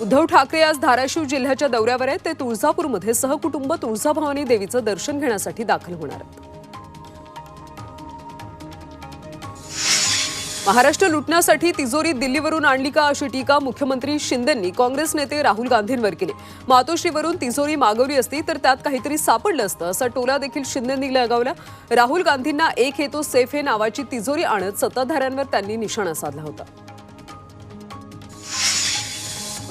उद्धव ठाकरे आज धाराशिव जिल्ह्याच्या दौऱ्यावर आहेत. ते तुळजापूरमध्ये सहकुटुंब तुळजाभवानी देवीचं दर्शन घेण्यासाठी दाखल होणार आहेत. महाराष्ट्र लुटण्यासाठी तिजोरी दिल्लीवरून आणली का अशी टीका मुख्यमंत्री शिंदेंनी काँग्रेस नेते राहुल गांधींवर केली. मातोश्रीवरून तिजोरी मागवली असती तर त्यात काहीतरी सापडलं असतं असा टोला देखील शिंदेंनी लगावला. राहुल गांधींना एक हेतो सेफ हे नावाची तिजोरी आणत सत्ताधाऱ्यांवर त्यांनी निशाणा साधला होता.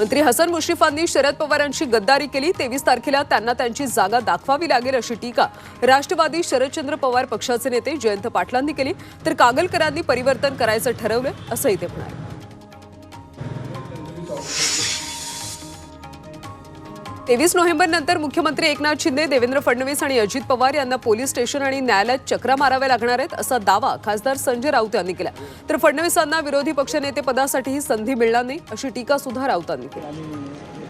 मंत्री हसन मुश्रीफांनी शरद पवारांची गद्दारी केली. तेवीस तारखेला त्यांना त्यांची जागा दाखवावी लागेल अशी टीका राष्ट्रवादी शरदचंद्र पवार पक्षाचे नेते जयंत पाटलांनी केली. तर कागलकरांनी परिवर्तन करायचं ठरवलं असंही ते म्हणाले. तेवीस नोव्हेंबर नंतर मुख्यमंत्री एकनाथ शिंदे देवेंद्र फडणवीस आणि अजित पवार यांना पोलीस स्टेशन आणि न्यायालयात चक्रा माराव्या लागणार आहेत असा दावा खासदार संजय राऊत यांनी केला तर फडणवीसांना विरोधी पक्षनेते पदासाठीही संधी मिळणार नाही अशी टीका सुद्धा राऊतांनी केली.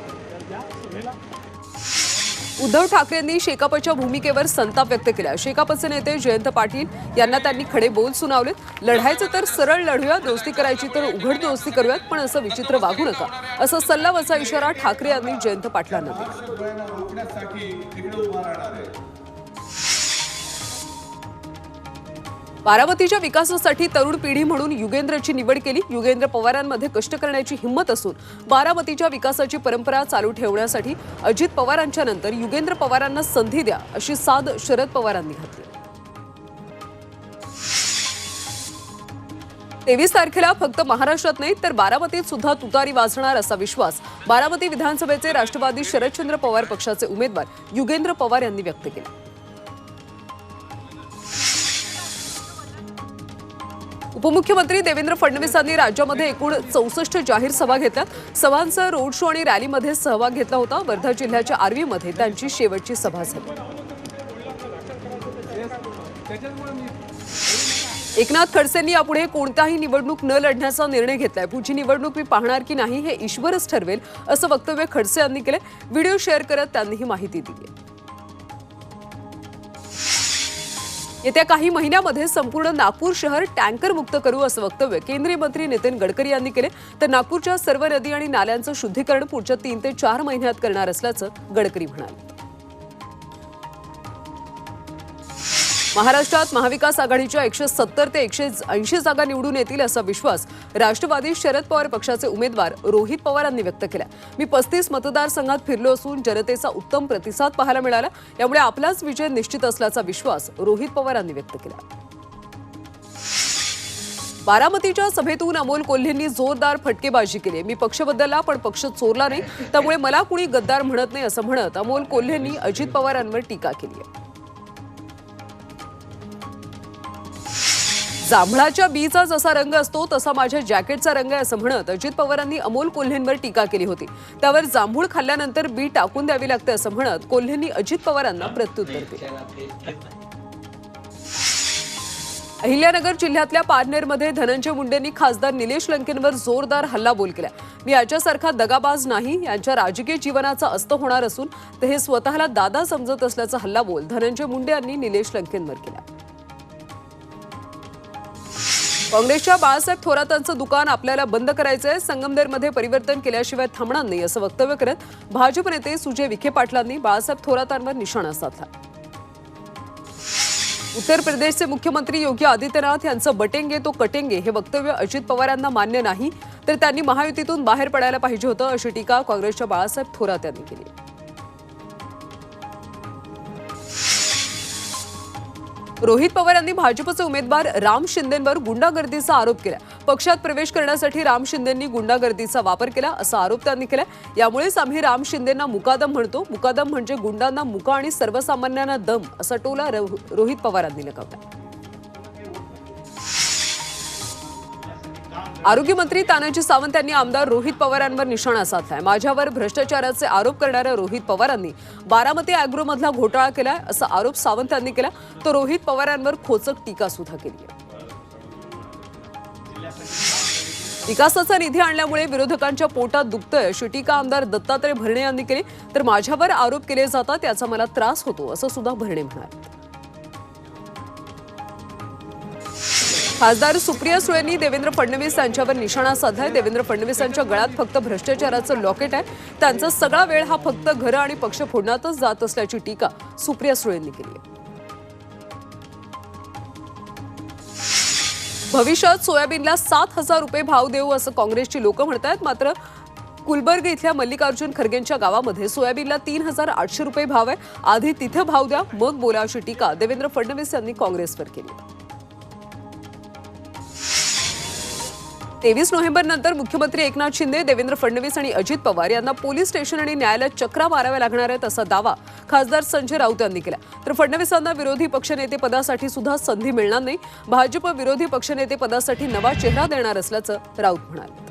उद्धव ठाकरेंनी शेकापच्या भूमिकेवर संताप व्यक्त केला. शेकापचे नेते जयंत पाटील यांना त्यांनी खडे बोल सुनावलेत. लढायचं तर सरळ लढूया दोस्ती करायची तर उघड दोस्ती करूयात पण असं विचित्र वागू नका. असा सल्लावचा इशारा ठाकरे यांनी जयंत पाटलांना दिला. बारामतीच्या विकासासाठी तरुण पिढी म्हणून युगेंद्रची निवड केली. युगेंद्र पवारांमध्ये कष्ट करण्याची हिंमत असून बारामतीच्या विकासाची परंपरा चालू ठेवण्यासाठी अजित पवारांच्या नंतर युगेंद्र पवारांना संधी द्या अशी साद शरद पवारांनी घातली. तेवीस तारखेला फक्त महाराष्ट्रात नाही तर बारामतीत सुद्धा तुतारी वाजणार असा विश्वास बारामती विधानसभेचे राष्ट्रवादी शरदचंद्र पवार पक्षाचे उमेदवार युगेंद्र पवार यांनी व्यक्त केला. उपमुख्यमंत्री देवेंद्र फडणवीसांनी राज्यामध्ये एकूण चौसष्ट जाहीर सभा घेतल्या सभांचा रोड शो आणि रॅलीमध्ये सहभाग घेतला होता. वर्धा जिल्ह्याच्या आर्वीमध्ये त्यांची शेवटची सभा झाली. एकनाथ खडसेंनी यापुढे कोणताही निवडणूक न लढण्याचा निर्णय घेतलाय. पुढची निवडणूक मी पाहणार की नाही हे ईश्वरच ठरवेल असं वक्तव्य खडसे यांनी केलं व्हिडिओ शेअर करत त्यांनी ही माहिती दिली येत्या काही महिन्यामध्ये संपूर्ण नागपूर शहर टँकर मुक्त करू असं वक्तव्य केंद्रीय मंत्री नितीन गडकरी यांनी केले. तर नागपूरच्या सर्व नदी आणि नाल्यांचं शुद्धीकरण पुढच्या तीन ते चार महिन्यात करणार असल्याचं गडकरी म्हणाले. महाराष्ट्रात महाविकास आघाडीच्या एकशे सत्तर ते एकशे ऐंशी जागा निवडून येतील असा विश्वास राष्ट्रवादी शरद पवार पक्षाचे उमेदवार रोहित पवारांनी व्यक्त केला. मी पस्तीस मतदारसंघात फिरलो असून जनतेचा उत्तम प्रतिसाद पाहायला मिळाला. यामुळे आपलाच विजय निश्चित असल्याचा विश्वास रोहित पवारांनी व्यक्त केला. बारामतीच्या सभेतून अमोल कोल्हेंनी जोरदार फटकेबाजी केली. मी पक्ष बदलला पण पक्ष चोरला नाही. त्यामुळे मला कुणी गद्दार म्हणत नाही असं म्हणत अमोल कोल्हेंनी अजित पवारांवर टीका केली आहे. जांभळाच्या बीचा जसा रंग असतो तसा माझ्या जॅकेटचा रंग आहे असं म्हणत अजित पवारांनी अमोल कोल्हेंवर टीका केली होती. त्यावर जांभूळ खाल्ल्यानंतर बी टाकून द्यावी लागते असं म्हणत कोल्हेंनी अजित पवारांना प्रत्युत्तर दिलं. अहिल्यानगर जिल्ह्यातल्या पारनेरमध्ये धनंजय मुंडेंनी खासदार निलेश लंकेंवर जोरदार हल्लाबोल केला मी याच्यासारखा दगाबाज नाही यांच्या राजकीय जीवनाचा अस्त होणार असून ते हे स्वतःला दादा समजत असल्याचा हल्लाबोल धनंजय मुंडे यांनी निलेश लंकेंवर केला काँग्रेसच्या बाळासाहेब थोरातांचं दुकान आपल्याला बंद करायचं आहे. संगमनेरमध्ये परिवर्तन केल्याशिवाय थांबणार नाही असं वक्तव्य करत भाजप नेते सुजय विखे पाटलांनी बाळासाहेब थोरातांवर निशाणा साधला. उत्तर प्रदेशचे मुख्यमंत्री योगी आदित्यनाथ यांचं बटेंगे तो कटेंगे हे वक्तव्य अजित पवारांना मान्य नाही तर त्यांनी महायुतीतून बाहेर पडायला पाहिजे होतं अशी टीका काँग्रेसच्या बाळासाहेब थोरात यांनी केली. रोहित पवार यांनी भाजपचे उमेदवार राम शिंदेंवर गुंडागर्दीचा आरोप केला. पक्षात प्रवेश करण्यासाठी राम शिंदेंनी गुंडागर्दीचा वापर केला असा आरोप त्यांनी केला यामुळेच आम्ही राम शिंदेंना मुकादम म्हणतो. मुकादम म्हणजे गुंडांना मुका आणि सर्वसामान्यांना दम असा टोला रोहित पवारांनी लगावला. आरोग्यमंत्री तानाजी सावंत यांनी आमदार रोहित पवारांवर निशाणा साधलाय. माझ्यावर भ्रष्टाचाराचे आरोप करणाऱ्या रोहित पवारांनी बारामती अॅग्रोमधला घोटाळा केलाय असा आरोप सावंत यांनी केला. तर रोहित पवारांवर खोचक टीका सुद्धा केली आहे. विकासाचा निधी आणल्यामुळे विरोधकांच्या पोटात दुखतंय. अशी टीका आमदार दत्तात्रय भरणे यांनी केली. तर माझ्यावर आरोप केले जातात याचा मला त्रास होतो असं सुद्धा भरणे म्हणाले. खासदार सुप्रिया सुळेंनी देवेंद्र फडणवीस यांच्यावर निशाणा साधलाय. देवेंद्र फडणवीसांच्या गळ्यात फक्त भ्रष्टाचाराचं लॉकेट आहे. त्यांचा सगळा वेळ हा फक्त घरं आणि पक्ष फोडण्यातच जात असल्याची टीका सुप्रिया सुळेंनी केली आहे. भविष्यात सोयाबीनला सात हजार रुपये भाव देऊ असं काँग्रेसची लोक म्हणतात मात्र कुलबर्ग इथल्या मल्लिकार्जुन खरगेंच्या गावामध्ये सोयाबीनला तीन हजार आठशे रुपये भाव आहे. आधी तिथे भाव द्या मग बोला अशी टीका देवेंद्र फडणवीस यांनी काँग्रेसवर केली. तेवीस नोव्हेंबर नंतर मुख्यमंत्री एकनाथ शिंदे देवेंद्र फडणवीस आणि अजित पवार यांना पोलीस स्टेशन आणि न्यायालयात चक्रा माराव्या लागणार आहेत असा दावा खासदार संजय राऊत यांनी केला. तर फडणवीसांना विरोधी पक्षनेते पदासाठी सुद्धा संधी मिळणार नाही. भाजप विरोधी पक्षनेते पदासाठी नवा चेहरा देणार असल्याचं राऊत म्हणाले.